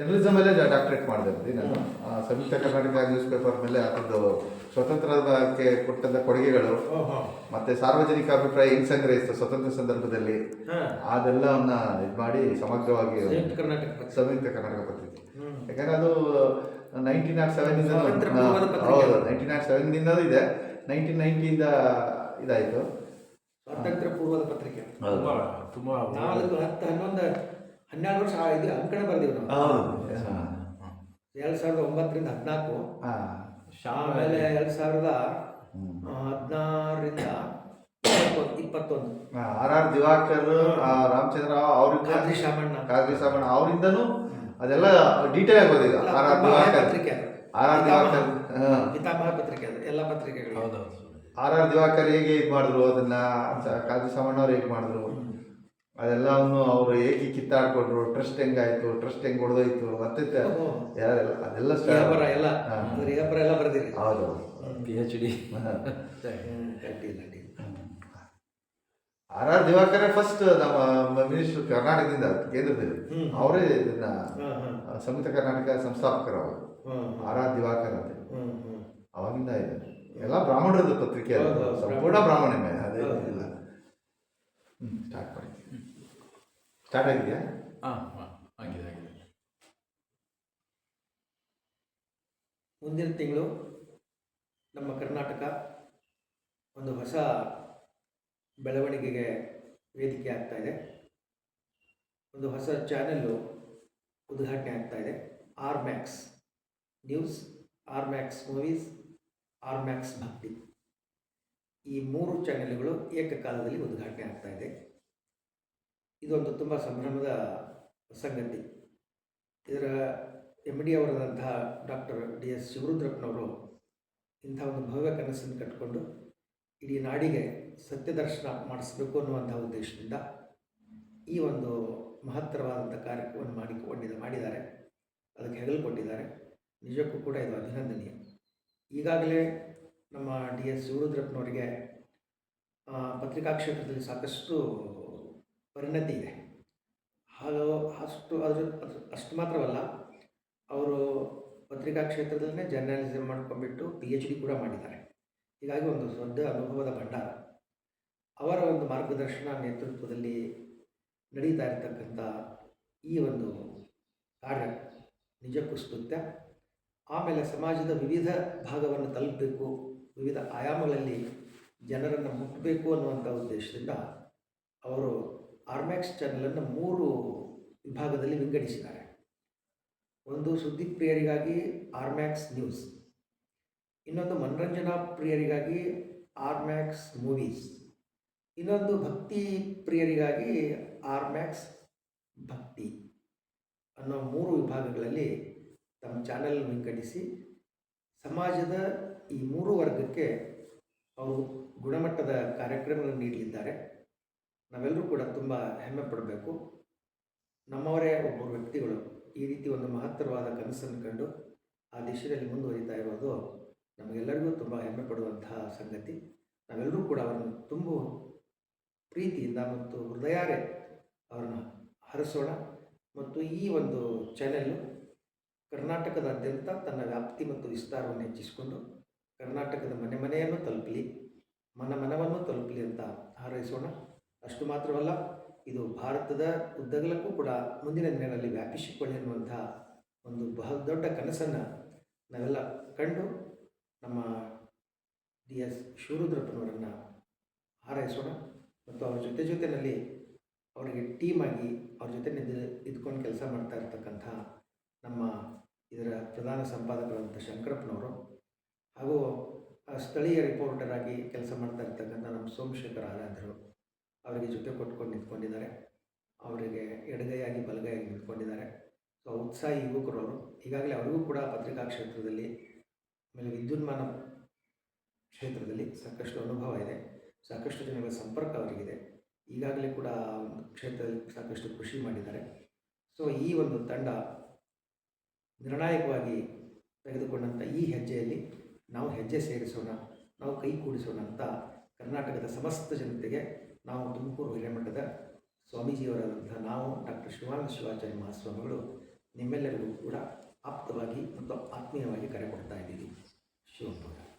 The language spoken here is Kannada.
ಜರ್ನಲಿಸಮ್ ಮೇಲೆ ಡಾಕ್ಟರೇಟ್ ಮಾಡಿದೆ ನಾನು. ಆ, ಸಂಯುಕ್ತ ಕರ್ನಾಟಕ ನ್ಯೂಸ್ ಪೇಪರ್ ಮೇಲೆ ಅದರದ್ದು ಸ್ವತಂತ್ರಕ್ಕೆ ಕೊಟ್ಟಂತ ಕೊಡುಗೆಗಳು ಮತ್ತೆ ಸಾರ್ವಜನಿಕ ಅಭಿಪ್ರಾಯ ಹೆಂಗ್ ಸಂಗ್ರಹಿಸ್ತು ಸ್ವತಂತ್ರ ಸಂದರ್ಭದಲ್ಲಿ ಅದೆಲ್ಲವನ್ನ ಇದು ಮಾಡಿ ಸಮಗ್ರವಾಗಿ ಸಂಯುಕ್ತ ಕರ್ನಾಟಕ ಪತ್ರಿಕೆ. ಯಾಕಂದ್ರೆ ಅದು ನೈನ್ಟೀನ್ ನಾಟ್ ಸೆವೆನ್. ಹೌದು ನೈನ್ಟೀನ್ ನಾಟ್ ಸೆವೆನ್ ಇದೆ. ನೈನ್ಟೀನ್ ನೈನ್ಟಿಯಿಂದ ಇದಾಯ್ತು. ಸ್ವಾತಂತ್ರ್ಯ ಪೂರ್ವದ ಪತ್ರಿಕೆ. ತುಂಬಾ ಹತ್ತು ಹನ್ನೊಂದು ಹನ್ನೆರಡು ವರ್ಷ ಇದು ಅಂಕಣ ಬರ್ದೀವಿ ನಾವು. ಹೌದು. ಎರಡು ಸಾವಿರದ ಒಂಬತ್ತರಿಂದ ಹದಿನಾಲ್ಕು. ಆಮೇಲೆ ಎರಡು ಸಾವಿರದ ಹದಿನಾರರಿಂದ ಇಪ್ಪತ್ತೊಂದು. ಆರ್ ಆರ್ ದಿವಾಕರ್ ಆ, ರಾಮಚಂದ್ರ ಅವ್ರಿಗೆ ಕಾದ್ರಿ ಶಾಮಣ್ಣ. ಕಾದ್ರಿ ಶಾಮಣ್ಣ ಅವರಿಂದನೂ ಅದೆಲ್ಲ ಡೀಟೇಲ್ ಆಗಿ ಎಲ್ಲ ಆರ್ ಆರ್ ದಿವಾಕರ್. ಪತ್ರಿಕೆ. R R Diwakar. ಪಿತಾಮಹ ಪತ್ರಿಕೆ ಅದು. ಎಲ್ಲ ಪತ್ರಿಕೆಗಳು. ಹೌದೌದು ಆರ್ ಆರ್ ದಿವಾಕರ್ ಹೇಗೆ ಇದು ಮಾಡಿದ್ರು ಅದನ್ನ ಕಾದ್ರಿ ಶಾಮಣ್ಣ ಅವ್ರು ಹೇಗೆ ಮಾಡಿದ್ರು? ಅದೆಲ್ಲವನ್ನು ಅವರು ಏಕೆ ಕಿತ್ತಾಡ್ಕೊಂಡ್ರು ಟ್ರಸ್ಟ್ ಹೆಂಗಾಯ್ತು ಟ್ರಸ್ಟ್ ಹೆಂಗ್ ಹೊಡೆದೋಯ್ತು ಮತ್ತೆ. ಯಾರೆಲ್ಲ ಅದೆಲ್ಲ ಎಲ್ಲ ಬರ್ದಿರಿ. ಹೌದು. P H D. R R Diwakar first ನಮ್ಮ ಮಿನಿಸ್ಟರ್ ಕರ್ನಾಟಕದಿಂದ ಕೇಂದ್ರದಲ್ಲಿ. ಅವರೇ ಇದನ್ನ. ಸಂಯುಕ್ತ ಕರ್ನಾಟಕ ಸಂಸ್ಥಾಪಕರ ಅವರು. ಆರ್ ಆರ್ ದಿವಾಕರ್ ಅಂತ. ಅವಾಗಿಂದ ಇದೆ. ಎಲ್ಲ ಬ್ರಾಹ್ಮಣರದ್ದು ಪತ್ರಿಕೆ. ಸಂಪೂರ್ಣ ಬ್ರಾಹ್ಮಣಮೆ ಅದೇ ಇಲ್ಲ ಹ್ಮ್ ಸ್ಟಾರ್ಟ್ ಮಾಡಿ ಸ್ಟಾರ್ಟ್ ಆಗಿದೆಯಾ ಹಾಂ ಹಾಂ ಆಗಿದೆ ಆಗಿದೆ. ಮುಂದಿನ ತಿಂಗಳು ನಮ್ಮ ಕರ್ನಾಟಕ ಒಂದು ಹೊಸ ಬೆಳವಣಿಗೆಗೆ ವೇದಿಕೆ ಆಗ್ತಾ ಇದೆ. ಒಂದು ಹೊಸ ಚಾನೆಲ್ಲು ಉದ್ಘಾಟನೆ ಆಗ್ತಾ ಇದೆ. R Max News R Max Movies R Max Bhakti ಈ ಮೂರು ಚಾನೆಲ್ಗಳು ಏಕಕಾಲದಲ್ಲಿ ಉದ್ಘಾಟನೆ ಆಗ್ತಾ ಇದೆ. ಇದೊಂದು ತುಂಬ ಸಂಭ್ರಮದ ಸಂಗತಿ. ಇದರ ಎಂ ಡಿ ಅವರಾದಂತಹ ಡಾಕ್ಟರ್ ಡಿ ಎಸ್ ಶಿವರುದ್ರಪ್ಪನವರು ಇಂಥ ಒಂದು ಭವ್ಯ ಕನಸನ್ನು ಕಟ್ಟಿಕೊಂಡು ಇಡೀ ನಾಡಿಗೆ ಸತ್ಯದರ್ಶನ ಮಾಡಿಸಬೇಕು ಅನ್ನುವಂಥ ಉದ್ದೇಶದಿಂದ ಈ ಒಂದು ಮಹತ್ತರವಾದಂಥ ಕಾರ್ಯಕ್ರಮವನ್ನು ಮಾಡಿಕೊಂಡಿದ್ದ, ಮಾಡಿದ್ದಾರೆ. ಅದಕ್ಕೆ ಹೆಗಲು ಕೊಟ್ಟಿದ್ದಾರೆ. ನಿಜಕ್ಕೂ ಕೂಡ ಇದು ಅಭಿನಂದನೀಯ. ಈಗಾಗಲೇ ನಮ್ಮ ಡಿ ಎಸ್ ಶಿವರುದ್ರಪ್ಪನವರಿಗೆ ಪತ್ರಿಕಾ ಕ್ಷೇತ್ರದಲ್ಲಿ ಸಾಕಷ್ಟು ಪರಿಣತಿ ಇದೆ. ಹಾಗೂ ಅಷ್ಟು ಅದ್ರ ಅಷ್ಟು ಮಾತ್ರವಲ್ಲ, ಅವರು ಪತ್ರಿಕಾ ಕ್ಷೇತ್ರದಲ್ಲೇ ಜರ್ನಲಿಸಮ್ ಮಾಡ್ಕೊಂಡ್ಬಿಟ್ಟು ಪಿ ಎಚ್ ಡಿ ಕೂಡ ಮಾಡಿದ್ದಾರೆ. ಹೀಗಾಗಿ ಒಂದು ದೊಡ್ಡ ಅನುಭವದ ಭಂಡಾರ. ಅವರ ಒಂದು ಮಾರ್ಗದರ್ಶನ ನೇತೃತ್ವದಲ್ಲಿ ನಡೀತಾ ಇರತಕ್ಕಂಥ ಈ ಒಂದು ಕಾರ್ಯ ನಿಜಕ್ಕೂ ಸ್ತುತ್ಯ. ಆಮೇಲೆ ಸಮಾಜದ ವಿವಿಧ ಭಾಗವನ್ನು ತಲುಪಬೇಕು, ವಿವಿಧ ಆಯಾಮಗಳಲ್ಲಿ ಜನರನ್ನು ಮುಟ್ಟಬೇಕು ಅನ್ನುವಂಥ ಉದ್ದೇಶದಿಂದ ಅವರು ಆರ್ಮ್ಯಾಕ್ಸ್ ಚಾನಲನ್ನು ಮೂರು ವಿಭಾಗದಲ್ಲಿ ವಿಂಗಡಿಸಿದ್ದಾರೆ. ಒಂದು ಸುದ್ದಿ ಪ್ರಿಯರಿಗಾಗಿ ಆರ್ಮ್ಯಾಕ್ಸ್ ನ್ಯೂಸ್ ಇನ್ನೊಂದು ಮನರಂಜನಾ ಪ್ರಿಯರಿಗಾಗಿ ಆರ್ಮ್ಯಾಕ್ಸ್ ಮೂವೀಸ್ ಇನ್ನೊಂದು ಭಕ್ತಿ ಪ್ರಿಯರಿಗಾಗಿ ಆರ್ಮ್ಯಾಕ್ಸ್ ಭಕ್ತಿ ಅನ್ನೋ ಮೂರು ವಿಭಾಗಗಳಲ್ಲಿ ತಮ್ಮ ಚಾನೆಲ್ ವಿಂಗಡಿಸಿ ಸಮಾಜದ ಈ ಮೂರು ವರ್ಗಕ್ಕೆ ಅವರು ಗುಣಮಟ್ಟದ ಕಾರ್ಯಕ್ರಮಗಳನ್ನು ನೀಡಲಿದ್ದಾರೆ. ನಾವೆಲ್ಲರೂ ಕೂಡ ತುಂಬ ಹೆಮ್ಮೆ ಪಡಬೇಕು. ನಮ್ಮವರೇ ಒಬ್ಬರು ವ್ಯಕ್ತಿಗಳು. ಈ ರೀತಿ ಒಂದು ಮಹತ್ತರವಾದ ಕನಸನ್ನು ಕಂಡು ಆ ದಿಶೆಯಲ್ಲಿ ಮುಂದುವರಿತಾ ಇರೋದು ನಮಗೆಲ್ಲರಿಗೂ ತುಂಬ ಹೆಮ್ಮೆ ಪಡುವಂತಹ ಸಂಗತಿ. ನಾವೆಲ್ಲರೂ ಕೂಡ ಅವರನ್ನು ತುಂಬ ಪ್ರೀತಿಯಿಂದ ಮತ್ತು ಹೃದಯಾರೆ ಅವರನ್ನು ಹರಸೋಣ. ಮತ್ತು ಈ ಒಂದು ಚಾನೆಲ್ಲು ಕರ್ನಾಟಕದಾದ್ಯಂತ ತನ್ನ ವ್ಯಾಪ್ತಿ ಮತ್ತು ವಿಸ್ತಾರವನ್ನು ಹೆಚ್ಚಿಸಿಕೊಂಡು ಕರ್ನಾಟಕದ ಮನೆ ಮನೆಯನ್ನು ತಲುಪಲಿ, ಮನ ಮನವನ್ನು ತಲುಪಲಿ ಅಂತ ಹಾರೈಸೋಣ. ಅಷ್ಟು ಮಾತ್ರವಲ್ಲ, ಇದು ಭಾರತದ ಉದ್ದಗಲಕ್ಕೂ ಕೂಡ ಮುಂದಿನ ದಿನಗಳಲ್ಲಿ ವ್ಯಾಪಿಸಿಕೊಳ್ಳಿ ಅನ್ನುವಂಥ ಒಂದು ಬಹಳ ದೊಡ್ಡ ಕನಸನ್ನು ನಾವೆಲ್ಲ ಕಂಡು ನಮ್ಮ ಡಿ ಎಸ್ ಶಿವರುದ್ರಪ್ಪನವರನ್ನು ಹಾರೈಸೋಣ ಮತ್ತು ಅವ್ರ ಜೊತೆ ಜೊತೆಯಲ್ಲಿ ಅವರಿಗೆ ಟೀಮ್ ಆಗಿ ಅವ್ರ ಜೊತೆ ಇದ್ಕೊಂಡು ಕೆಲಸ ಮಾಡ್ತಾ ಇರ್ತಕ್ಕಂಥ ನಮ್ಮ ಇದರ ಪ್ರಧಾನ ಸಂಪಾದಕರಾದಂಥ ಶಂಕರಪ್ಪನವರು ಹಾಗೂ ಸ್ಥಳೀಯ ರಿಪೋರ್ಟರ್ ಆಗಿ ಕೆಲಸ ಮಾಡ್ತಾ ಇರ್ತಕ್ಕಂಥ ನಮ್ಮ ಸೋಮಶೇಖರ್ ಆರಾಧ್ಯರು. ಅವರಿಗೆ ಜೊತೆ ಕೊಟ್ಕೊಂಡು ನಿಂತ್ಕೊಂಡಿದ್ದಾರೆ. ಅವರಿಗೆ ಎಡಗೈಯಾಗಿ ಬಲಗೈಯಾಗಿ ನಿಂತ್ಕೊಂಡಿದ್ದಾರೆ. ಸೊ ಉತ್ಸಾಹಿ ಯುವಕರು ಅವರು ಈಗಾಗಲೇ ಅವರಿಗೂ ಕೂಡ ಪತ್ರಿಕಾ ಕ್ಷೇತ್ರದಲ್ಲಿ, ಆಮೇಲೆ ವಿದ್ಯುನ್ಮಾನ ಕ್ಷೇತ್ರದಲ್ಲಿ ಸಾಕಷ್ಟು ಅನುಭವ ಇದೆ. ಸಾಕಷ್ಟು ಜನಗಳ ಸಂಪರ್ಕ ಅವರಿಗಿದೆ. ಈಗಾಗಲೇ ಕೂಡ ಕ್ಷೇತ್ರದಲ್ಲಿ ಸಾಕಷ್ಟು ಕೃಷಿ ಮಾಡಿದ್ದಾರೆ. ಸೊ ಈ ಒಂದು ತಂಡ ನಿರ್ಣಾಯಕವಾಗಿ ತೆಗೆದುಕೊಂಡಂಥ ಈ ಹೆಜ್ಜೆಯಲ್ಲಿ ನಾವು ಹೆಜ್ಜೆ ಸೇರಿಸೋಣ, ನಾವು ಕೈ ಕೂಡಿಸೋಣ ಅಂತ ಕರ್ನಾಟಕದ ಸಮಸ್ತ ಜನತೆಗೆ ನಾವು ತುಮಕೂರು ಹಿರೇಮಠದ ಸ್ವಾಮೀಜಿಯವರಾದಂತಹ ನಾವು ಡಾಕ್ಟರ್ ಶಿವಾನಂದ ಶಿವಾಚಾರ್ಯ ಮಹಾಸ್ವಾಮಿಗಳು ನಿಮ್ಮೆಲ್ಲರಿಗೂ ಕೂಡ ಆಪ್ತವಾಗಿ ಮತ್ತು ಆತ್ಮೀಯವಾಗಿ ಕರೆ ಕೊಡ್ತಾ ಇದ್ದೀವಿ. ಶಿವಮೊಗ್ಗ.